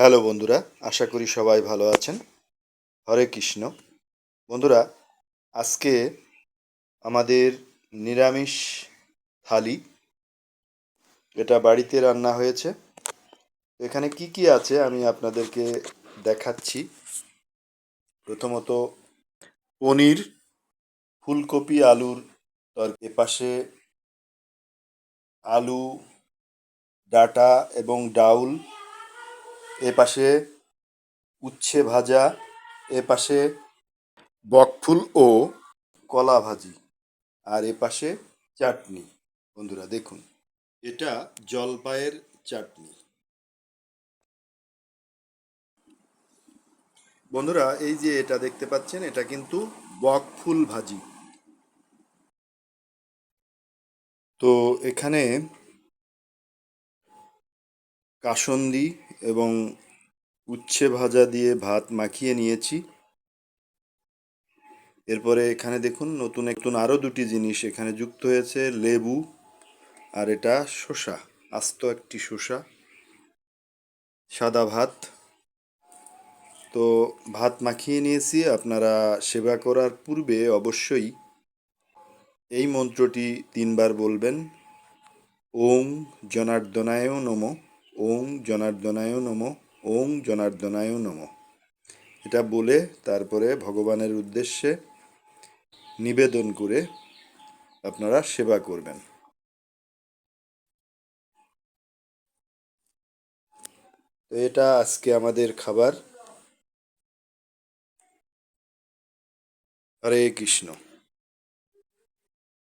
Hello বন্ধুরা, আশা করি সবাই ভালো আছেন। হরে কৃষ্ণ। বন্ধুরা, আজকে আমাদের নিরামিষ থালি, এটা বাড়িতে রান্না হয়েছে। এখানে কি কি আছে আমি আপনাদেরকে দেখাচ্ছি। প্রথমত পনির, ফুলকপি, আলুর তর এপাশে আলু, ডাটা এবং ডাউল এ পাশে উচ্ছে ভাজা, এ পাশে বকফুল ও কলা ভাজি, আর এ পাশে চাটনি। বন্ধুরা, দেখুন, এটা জলপাইয়ের চাটনি। বন্ধুরা, এই যে এটা দেখতে পাচ্ছেন, এটা কিন্তু বকফুল ভাজি। তো এখানে কাসন্দি এবং উচ্ছে ভাজা দিয়ে ভাত মাখিয়ে নিয়েছি। এরপরে এখানে দেখুন নতুন নতুন আরও দুটি জিনিস এখানে যুক্ত হয়েছে, লেবু আর এটা শসা, আস্ত একটি শসা। সাদা ভাত। তো ভাত মাখিয়ে নিয়েছি, আপনারা সেবা করার পূর্বে অবশ্যই এই মন্ত্রটি তিনবার বলবেন। ওং জনার্দনায় নম। ওং জনার্দনায় নম, ওং জনার্দনায় নম। এটা বলে তারপরে ভগবানের উদ্দেশ্যে নিবেদন করে আপনারা সেবা করবেন। তো এটা আজকে আমাদের খাবার। হরে কৃষ্ণ।